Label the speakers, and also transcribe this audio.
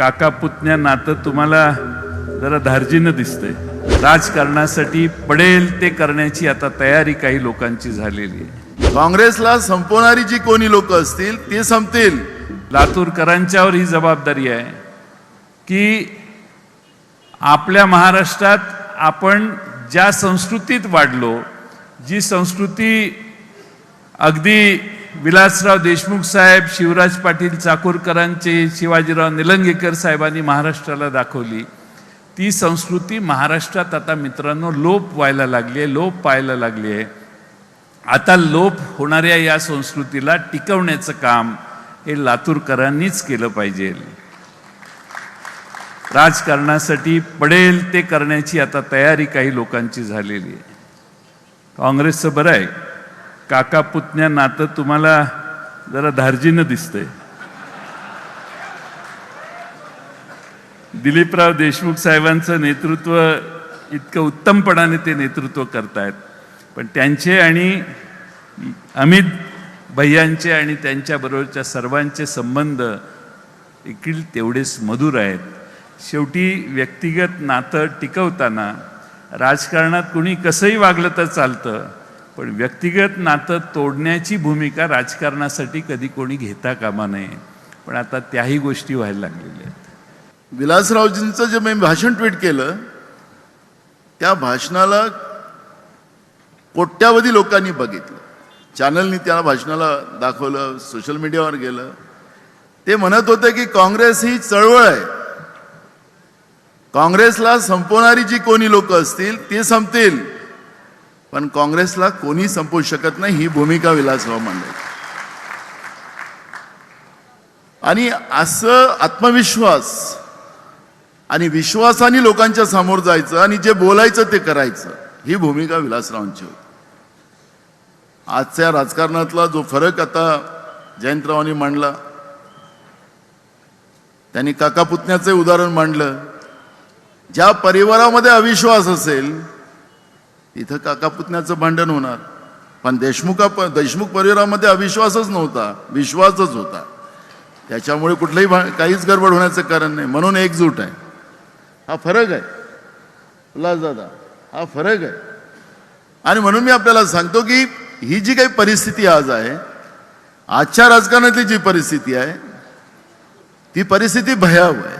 Speaker 1: काका पुतण्या नातं तुम्हाला जरा धार्जिनं दिसतंय. राजकारणासाठी पडेल ते करण्याची आता तयारी काही लोकांची झालेली आहे.
Speaker 2: काँग्रेसला संपवणारी जी कोणी लोक असतील ते संपतील.
Speaker 1: लातूरकरांच्यावर ही जबाबदारी आहे की आपल्या महाराष्ट्रात आपण ज्या संस्कृतीत वाढलो जी संस्कृती अगदी विलासराव देशमुख साहेब शिवराज पाटील चाकूरकरांचे शिवाजीराव निलंगेकर साहेबांनी महाराष्ट्राला दाखवली. ती संस्कृती महाराष्ट्रात आता मित्रांनो लोप व्हायला लागली आहे लोप पाहायला लागली आहे. आता लोप होणाऱ्या या संस्कृतीला टिकवण्याचं काम हे लातूरकरांनीच केलं पाहिजे. राजकारणासाठी पडेल ते करण्याची आता तयारी काही लोकांची झालेली आहे. काँग्रेसचं बरं आहे. काका पुतण्या नातं तुम्हाला जरा धार्जीनं दिसतंय. दिलीपराव देशमुख साहेबांचं नेतृत्व इतकं उत्तमपणाने ते नेतृत्व करतायत. पण त्यांचे आणि अमित भैयांचे आणि त्यांच्याबरोबरच्या सर्वांचे संबंध देखील तेवढेच मधुर आहेत. शेवटी व्यक्तिगत नातं टिकवताना राजकारणात कुणी कसंही वागलं तर चालतं. पण व्यक्तिगत नातं तोडण्याची भूमिका राजकारणासाठी कधी कोणी घेता कामा नये. पण आता त्याही गोष्टी व्हायला लागलेल्या आहेत.
Speaker 2: विलासरावजींचं जे मी भाषण ट्विट केलं त्या भाषणाला कोट्यावधी लोकांनी बघितलं. चॅनलनी त्या भाषणाला दाखवलं सोशल मीडियावर गेलं. ते म्हणत होते की काँग्रेस ही चळवळ आहे. काँग्रेसला संपवणारी जी कोणी लोक असतील ते संपतील. पण काँग्रेसला कोणी संपवू शकत नाही ही भूमिका विलासराव मांडली आणि असं आत्मविश्वास आणि विश्वासाने लोकांच्या समोर जायचं आणि जे बोलायचं ते करायचं ही भूमिका विलासरावांची होती. आजच्या राजकारणातला जो फरक आता जयंतरावांनी मांडला त्यांनी काका पुतण्याचं उदाहरण मांडलं. ज्या परिवारामध्ये अविश्वास असेल तिथं काका पुतण्याचं भांडण होणार. पण देशमुखा देशमुख परिवारामध्ये अविश्वासच नव्हता विश्वासच होता. त्याच्यामुळे कुठलंही भा काहीच गडबड होण्याचं कारण नाही. म्हणून एकजूट आहे. हा फरक आहे. उल्हासदादा हा फरक आहे. आणि म्हणून मी आपल्याला सांगतो की ही जी काही परिस्थिती आज आहे आजच्या राजकारणातली जी परिस्थिती आहे ती परिस्थिती भयावह आहे.